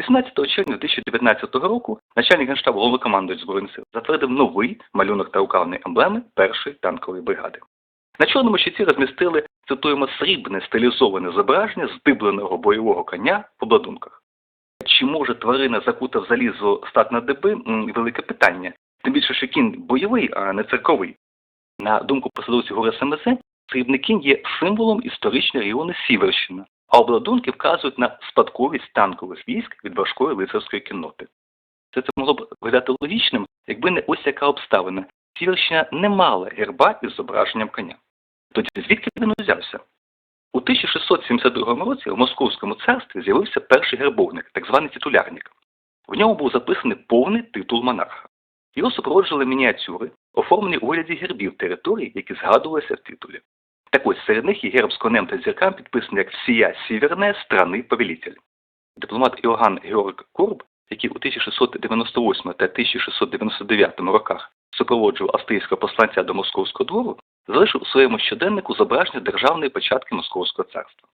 18 червня 2019 року начальник генштабу головнокомандуючий Збройних сил затвердив новий малюнок та рукавної емблеми першої танкової бригади. На чорному щиті розмістили, цитуємо, срібне стилізоване зображення здибленого бойового коня в обладунках. Чи може тварина закута в залізо стати на деби? Велике питання. Тим більше, що кінь бойовий, а не цирковий. На думку посадовців гори СМЗ, срібний кінь є символом історичної регіону Сіверщина, а обладунки вказують на спадковість танкових військ від важкої лицарської кінноти. Це це могло б виглядати логічним, якби не ось яка обставина. Сіверщина не мала герба із зображенням коня. Тоді звідки він узявся? У 1672 році в Московському царстві з'явився перший гербовник, так званий титулярник. В ньому був записаний повний титул монарха. Його супроводжували мініатюри, оформлені у вигляді гербів територій, які згадувалися в титулі. Так ось серед них є герб з конем та зіркам, підписаний як «Всія сіверне страни повелитель. Дипломат Іоганн Георг Корб, який у 1698 та 1699 роках супроводжував австрійського посланця до Московського двору, залишив у своєму щоденнику зображення державної початки Московського царства.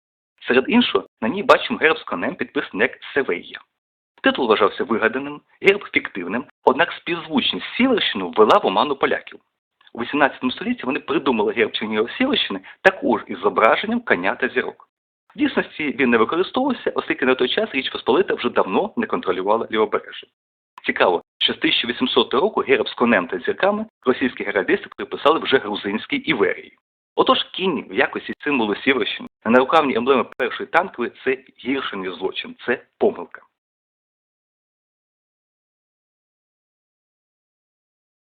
Серед іншого, на ній бачимо герб з конем, підписаний як Севея. Титул вважався вигаданим, герб фіктивним, однак співзвучність Сіверщину ввела в оману поляків. У 18 столітті вони придумали герб Чернігів Сіверщини також із зображенням коня та зірок. В дійсності він не використовувався, оскільки на той час Річ Посполита вже давно не контролювала лівобережжя. Цікаво, що з 1800 року герб з конем та зірками російські геральдисти приписали вже грузинській Іверії. Отож кінь в якості символу Сіверщини на нарукавній емблеми першої танкової це гірше, ніж злочин, це помилка.